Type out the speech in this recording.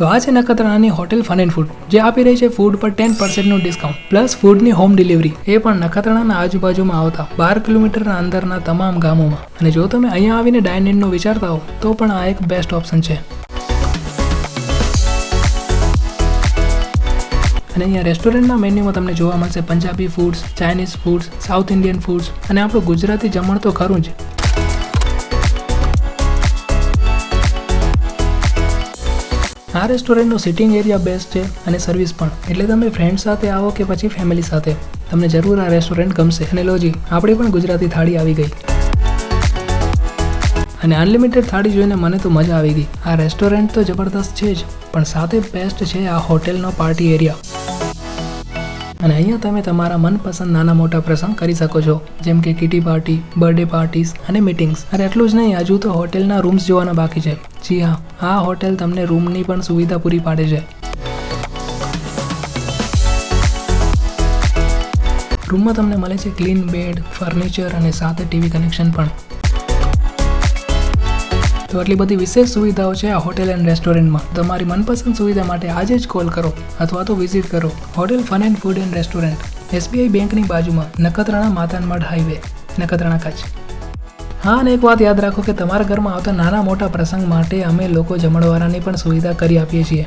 તો આ છે નખત્રાણાની હોટેલ ફન એન્ડ ફૂડ જે આપી રહી છે ફૂડ પર ટેન પર્સન્ટનું ડિસ્કાઉન્ટ પ્લસ ફૂડની હોમ ડિલિવરી એ પણ નખત્રાણાના આજુબાજુમાં આવતા બાર કિલોમીટરના અંદરના તમામ ગામોમાં. અને જો તમે અહીંયા આવીને ડાઇન વિચારતા હો, તો પણ આ એક બેસ્ટ ઓપ્શન છે. અને અહીંયા રેસ્ટોરન્ટના મેન્યુમાં તમને જોવા મળશે Punjabi foods Chinese foods south Indian foods અને આપણું ગુજરાતી જમણ તો ખરું જ. આ રેસ્ટોરન્ટનો સિટિંગ એરિયા બેસ્ટ છે અને સર્વિસ પણ. એટલે તમે ફ્રેન્ડ સાથે આવો કે પછી ફેમિલી સાથે. તમને જરૂર આ રેસ્ટોરન્ટ ગમશે. અને લોજી આપણી પણ ગુજરાતી થાળી આવી ગઈ. અને અનલિમિટેડ થાળી જોઈને મને તો મજા આવી ગઈ. આ રેસ્ટોરન્ટ તો જબરદસ્ત છે જ, પણ સાથે બેસ્ટ છે આ હોટેલનો પાર્ટી એરિયા અને અહીંયા તમે તમારા મનપસંદ નાના મોટા પ્રસંગ કરી શકો છો. જેમ કે કિટી પાર્ટી, બર્થડે પાર્ટીઝ અને મીટિંગ્સ. અને એટલું જ નહીં, હજુ તો હોટેલના રૂમ્સ જોવાના બાકી છે. જી હા, આ હોટેલ તમને રૂમની પણ સુવિધા પૂરી પાડે છે. રૂમમાં તમને મળે છે ક્લીન બેડ, ફર્નિચર અને સાથે ટીવી કનેક્શન પણ. તો આટલી બધી વિશેષ સુવિધાઓ છે આ હોટેલ એન્ડ રેસ્ટોરન્ટમાં. તમારી મનપસંદ સુવિધા માટે આજે જ કોલ કરો અથવા તો વિઝિટ કરો hotel fun and food and restaurant, SBI બેંકની બાજુમાં, નખત્રાણા માતાનમઢ હાઈવે, નખત્રાણા કચ્છ. હા, અને એક વાત યાદ રાખો કે તમારા ઘરમાં આવતા નાના મોટા પ્રસંગ માટે અમે લોકો જમણવારાની પણ સુવિધા કરી આપીએ છીએ.